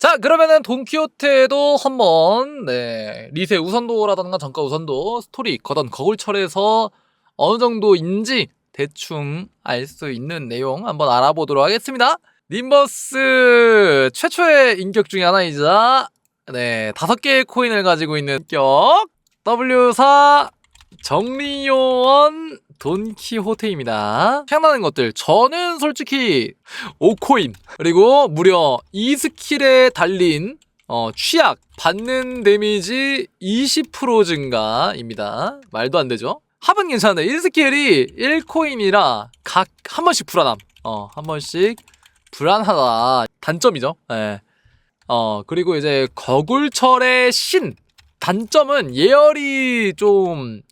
자, 그러면은 돈키호테도 한번 네, 리세 우선도라던가 정가 우선도 스토리 거던 거굴철에서 어느 정도인지 대충 알 수 있는 내용 한번 알아보도록 하겠습니다. 님버스 최초의 인격 중에 하나이자 네, 다섯 개의 코인을 가지고 있는 인격 W4 정리요원 돈키호테입니다. 생각나는 것들 저는 솔직히 5코인 그리고 무려 2스킬에 달린 어, 취약 받는 데미지 20% 증가입니다. 말도 안 되죠? 합은 괜찮은데 1스킬이 1코인이라 각 한 번씩 불안함. 어, 한 번씩 불안하다. 단점이죠. 예. 어, 그리고 이제 거굴철의 신 단점은 예열이 좀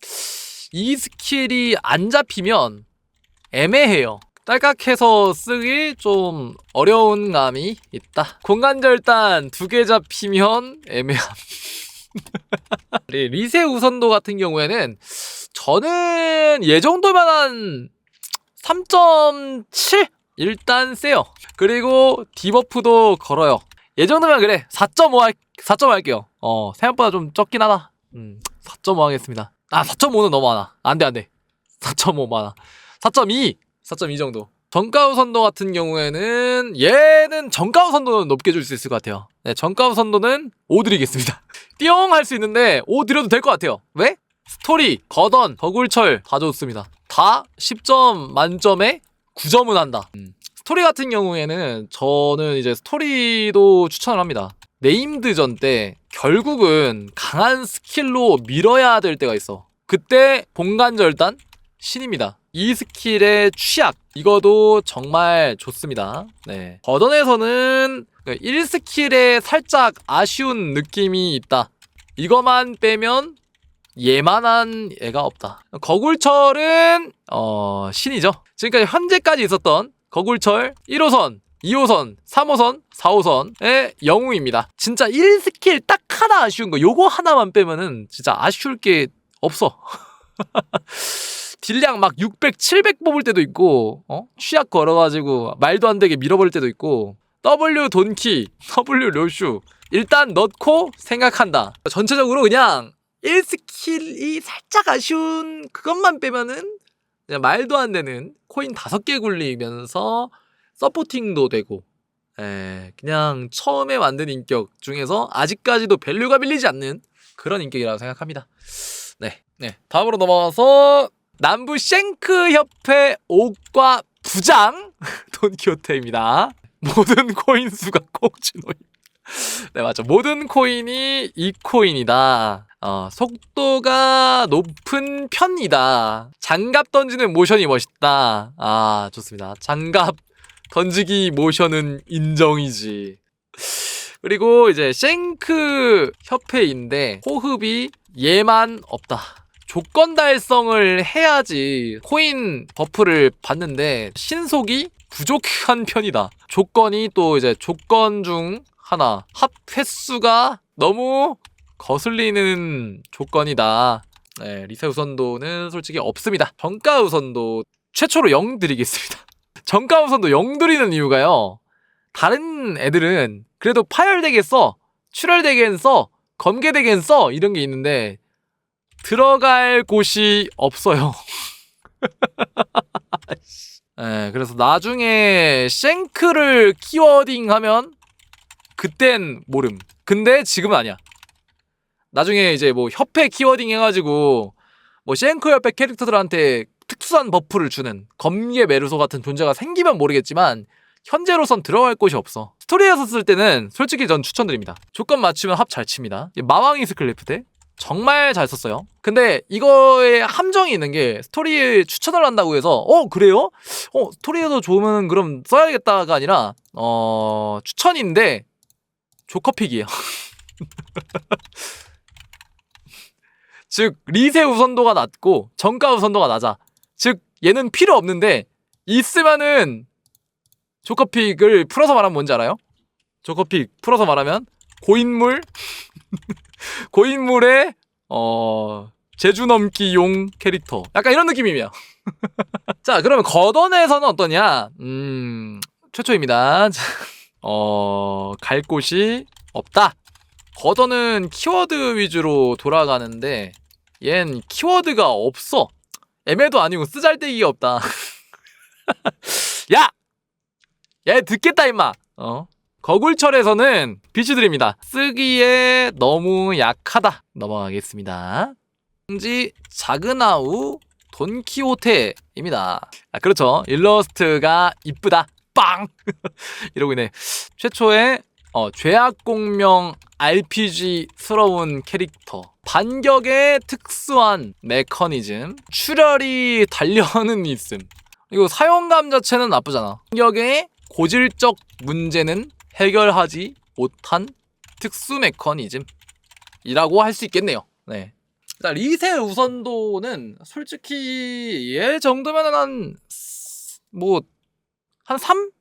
이 스킬이 안 잡히면 애매해요. 딸깍해서 쓰기 좀 어려운 감이 있다. 공간절단 두 개 잡히면 애매함. 리- 리세 우선도 같은 경우에는 저는 예 정도면 한 3.7? 일단 세요. 그리고 디버프도 걸어요. 예 정도면 그래. 4.5 할, 4.5 할게요. 어, 생각보다 좀 적긴 하다. 음, 4.5 하겠습니다. 아, 4.5는 너무 많아. 안 돼, 안 돼. 4.5 많아. 4.2! 4.2 정도. 정가우 선도 같은 경우에는 얘는 정가우 선도는 높게 줄 수 있을 것 같아요. 네, 정가우 선도는 5 드리겠습니다. 띠용 할 수 있는데 5 드려도 될 것 같아요. 왜? 스토리, 거던, 거굴철 다 좋습니다. 다 10점 만점에 9점은 한다. 음. 스토리 같은 경우에는 저는 이제 스토리도 추천을 합니다. 네임드전 때 결국은 강한 스킬로 밀어야 될 때가 있어. 그때 공간절단 신입니다. 이 스킬의 취약 이거도 정말 좋습니다. 네. 버던에서는 1스킬에 살짝 아쉬운 느낌이 있다. 이거만 빼면 얘만한 애가 없다. 거굴철은 어 신이죠. 지금까지 현재까지 있었던 거굴철 1호선, 2호선, 3호선, 4호선의 영웅입니다. 진짜 1스킬 딱 하나 아쉬운 거 요거 하나만 빼면은 진짜 아쉬울 게 없어. 딜량 막 600, 700 뽑을 때도 있고 어? 취약 걸어가지고 말도 안 되게 밀어버릴 때도 있고 W 돈키, W 료슈 일단 넣고 생각한다. 전체적으로 그냥 1스킬이 살짝 아쉬운 그것만 빼면은 그냥 말도 안 되는 코인 다섯 개 굴리면서 서포팅도 되고 에, 그냥 처음에 만든 인격 중에서 아직까지도 밸류가 밀리지 않는 그런 인격이라고 생각합니다. 네, 네. 다음으로 넘어가서 남부 쉔크 협회 옥과 부장 돈키호테입니다. 모든 코인 수가 꼭지노임. 네 맞죠. 모든 코인이 이 코인이다. 어, 속도가 높은 편이다. 장갑 던지는 모션이 멋있다. 아 좋습니다. 장갑 던지기 모션은 인정이지. 그리고 이제 쉔크 협회인데 호흡이 얘만 없다. 조건 달성을 해야지 코인 버프를 받는데 신속이 부족한 편이다. 조건이 또 이제 조건 중 하나 합 횟수가 너무 거슬리는 조건이다. 네, 리세 우선도는 솔직히 없습니다. 정가 우선도 최초로 0 드리겠습니다. 정가 우선도 0 드리는 이유가요. 다른 애들은 그래도 파열되게 써, 출혈되게 써, 검게되게 써 이런 게 있는데 들어갈 곳이 없어요. 네, 그래서 나중에 쉔크를 키워딩 하면 그땐 모름. 근데 지금은 아니야. 나중에 이제 뭐 협회 키워딩 해가지고 뭐 쉔크 협회 캐릭터들한테 특수한 버프를 주는 검계 메르소 같은 존재가 생기면 모르겠지만 현재로선 들어갈 곳이 없어. 스토리에서 쓸 때는 솔직히 전 추천드립니다. 조건 맞추면 합 잘 칩니다. 마왕이 스클리프트 정말 잘 썼어요. 근데 이거에 함정이 있는 게 스토리에 추천을 한다고 해서 어 그래요? 어 스토리에서 좋으면 그럼 써야겠다가 아니라 어 추천인데 조커픽이에요. 즉 리세 우선도가 낮고 정가 우선도가 낮아. 즉 얘는 필요 없는데 있으면은 조커픽을 풀어서 말하면 뭔지 알아요? 조커픽 풀어서 말하면 고인물 고인물의 어 제주 넘기용 캐릭터 약간 이런 느낌이에요. 자 그러면 거던에서는 어떠냐? 음 최초입니다. 자, 어, 갈 곳이 없다. 거더는 키워드 위주로 돌아가는데 얜 키워드가 없어. 애매도 아니고 쓰잘데기가 없다. 야! 얘 듣겠다 임마. 어? 거굴철에서는 비추드립니다. 쓰기에 너무 약하다. 넘어가겠습니다. 지 작은 아우 돈키호테입니다. 아 그렇죠. 일러스트가 이쁘다. 빵 이러고 있네. 최초의 어, 죄악공명 RPG스러운 캐릭터. 반격의 특수한 메커니즘. 출혈이 달려는 있음. 그리고 사용감 자체는 나쁘잖아. 반격의 고질적 문제는 해결하지 못한 특수 메커니즘이라고 할 수 있겠네요. 네. 자, 리세 우선도는 솔직히 얘 정도면은 한, 뭐, 한 3?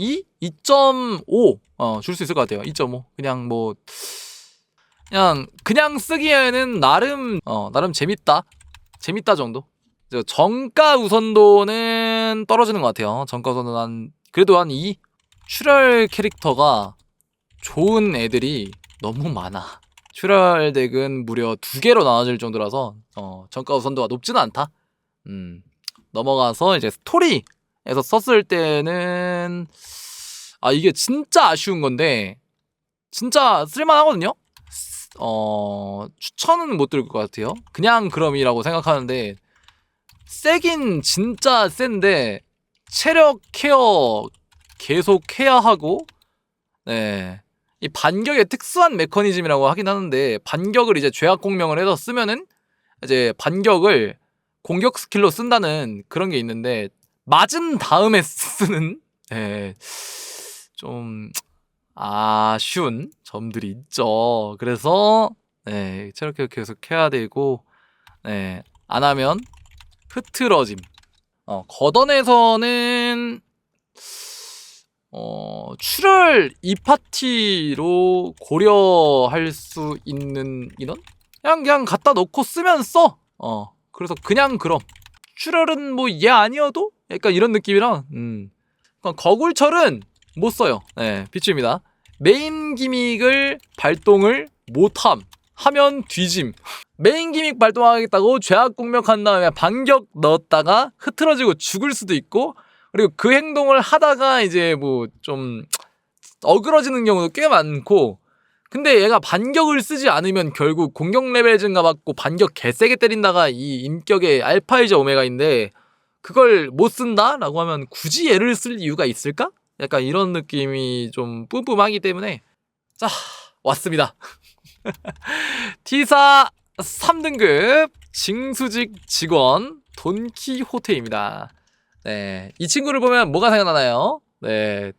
2? 2.5? 어, 줄 수 있을 것 같아요. 2.5. 그냥 뭐, 그냥, 그냥 쓰기에는 나름, 어, 나름 재밌다. 재밌다 정도. 저 정가 우선도는 떨어지는 것 같아요. 정가 우선도는 한, 그래도 한 2? 출혈 캐릭터가 좋은 애들이 너무 많아. 출혈 덱은 무려 두 개로 나눠질 정도라서 어, 정가 우선도가 높지는 않다. 음, 넘어가서 이제 스토리 에서 썼을 때는 아 이게 진짜 아쉬운 건데 진짜 쓸만하거든요. 어 추천은 못 드릴 것 같아요. 그냥 그럼이라고 생각하는데 세긴 진짜 센데 체력 케어 계속 해야 하고 네. 이 반격의 특수한 메커니즘이라고 하긴 하는데 반격을 이제 죄악 공명을 해서 쓰면은 이제 반격을 공격 스킬로 쓴다는 그런 게 있는데 맞은 다음에 쓰는 예, 좀 아쉬운 점들이 있죠. 그래서 네, 체력 케어 계속 해야 되고 네, 안 하면 흐트러짐. 어, 거던에서는 어, 출혈 이 파티로 고려할 수 있는 인원? 그냥 그냥 갖다 놓고 쓰면 써. 어. 그래서 그냥 그럼 출혈은 뭐 얘 아니어도 약간 이런 느낌이랑 음. 그러니까 거굴철은 못 써요. 네, 비추입니다. 메인 기믹을 발동을 못함. 하면 뒤짐. 메인 기믹 발동하겠다고 죄악 공격한 다음에 반격 넣었다가 흐트러지고 죽을 수도 있고 그리고 그 행동을 하다가 이제 뭐 좀 어그러지는 경우도 꽤 많고 근데 얘가 반격을 쓰지 않으면 결국 공격 레벨 증가받고 반격 개세게 때린다가 이 인격의 알파이자 오메가인데 그걸 못 쓴다라고 하면 굳이 얘를 쓸 이유가 있을까? 약간 이런 느낌이 좀 뿜뿜하기 때문에 자 왔습니다. T사 3등급 징수직 직원 돈키호테입니다. 네, 이 친구를 보면 뭐가 생각나나요? 네,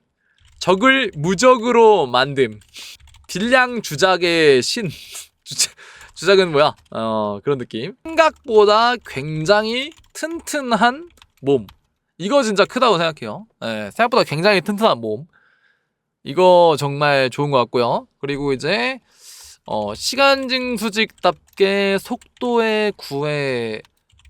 적을 무적으로 만듦. 딜량 주작의 신. 주작, 주작 은 뭐야? 어, 그런 느낌. 생각보다 굉장히 튼튼한 몸. 이거 진짜 크다고 생각해요. 네, 생각보다 굉장히 튼튼한 몸. 이거 정말 좋은 것 같고요. 그리고 이제 어, 시간징 수직답게 속도에 구애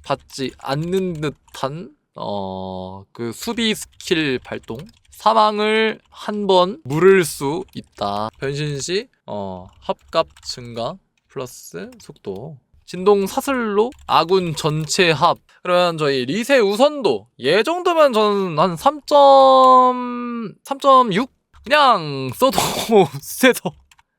받지 않는 듯한 어, 그 수비 스킬 발동 사망을 한 번 물을 수 있다. 변신 시 어, 합갑 증가 플러스 속도 진동 사슬로 아군 전체 합 그러면 저희 리세 우선도 얘 정도면 저는 한 3. 3.6 그냥 써도 세서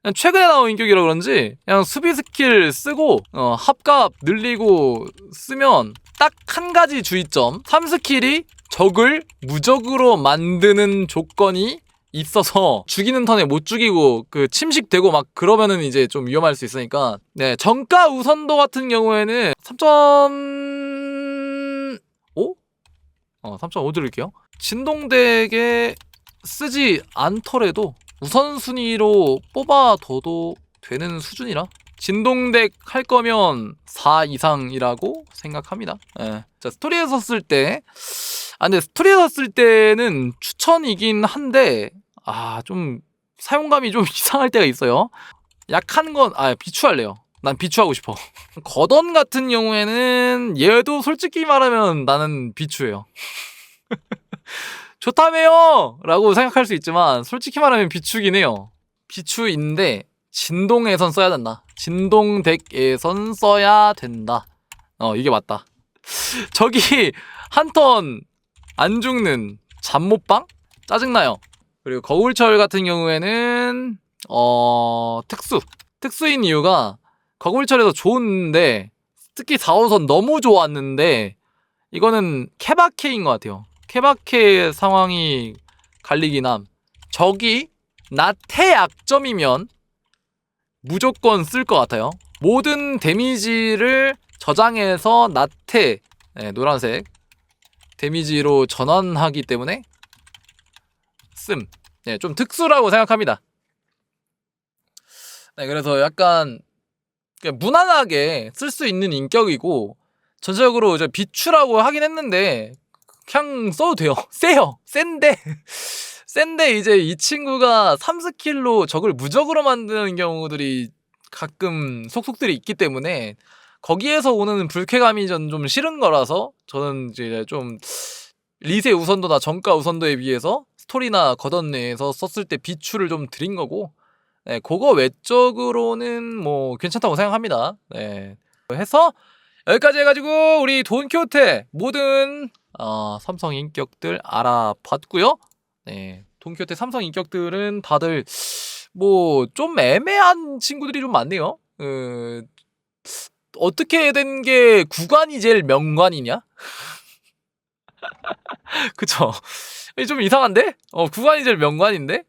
그냥 최근에 나온 인격이라 그런지 그냥 수비 스킬 쓰고 어, 합갑 늘리고 쓰면 딱 한 가지 주의점 3스킬이 적을 무적으로 만드는 조건이 있어서 죽이는 턴에 못 죽이고 그 침식되고 막 그러면은 이제 좀 위험할 수 있으니까 네 정가 우선도 같은 경우에는 3.5? 어 3.5 드릴게요 진동덱에 쓰지 않더라도 우선순위로 뽑아둬도 되는 수준이라 진동덱 할 거면 4 이상이라고 생각합니다. 예. 자, 스토리에 섰을 때, 아, 근데 스토리에 섰을 때는 추천이긴 한데, 아, 좀 사용감이 좀 이상할 때가 있어요. 약한 건, 아, 비추할래요. 난 비추하고 싶어. 거던 같은 경우에는 얘도 솔직히 말하면 나는 비추예요. 좋다며요! 라고 생각할 수 있지만 솔직히 말하면 비추긴 해요. 비추인데 진동에선 써야 된다. 진동 덱에선 써야 된다. 어 이게 맞다. 저기 한턴 안 죽는 잠못방? 짜증나요. 그리고 거울철 같은 경우에는 어 특수 특수인 이유가 거울철에서 좋은데 특히 4호선 너무 좋았는데 이거는 케바케인 것 같아요. 케바케 상황이 갈리긴 함. 적이 나태 약점이면 무조건 쓸 것 같아요. 모든 데미지를 저장해서 나태 네, 노란색 데미지로 전환하기 때문에 씀. 네, 좀 특수라고 생각합니다. 네, 그래서 약간 무난하게 쓸 수 있는 인격이고 전체적으로 이제 비추라고 하긴 했는데 그냥 써도 돼요. 세요. 센데 센데 이제 이 친구가 3스킬로 적을 무적으로 만드는 경우들이 가끔 속속들이 있기 때문에 거기에서 오는 불쾌감이 전 좀 싫은 거라서 저는 이제 좀 리세 우선도나 정가 우선도에 비해서 스토리나 거던 내에서 썼을 때 비추를 좀 드린 거고 네, 그거 외적으로는 뭐 괜찮다고 생각합니다. 네. 해서 여기까지 해가지고 우리 돈키호테 모든 어, 삼성 인격들 알아봤고요. 네, 돈키호테 삼성 인격들은 다들 뭐 좀 애매한 친구들이 좀 많네요. 그 어떻게 된 게 구간이 제일 명관이냐? 그쵸? 좀 이상한데? 어, 구간이 제일 명관인데?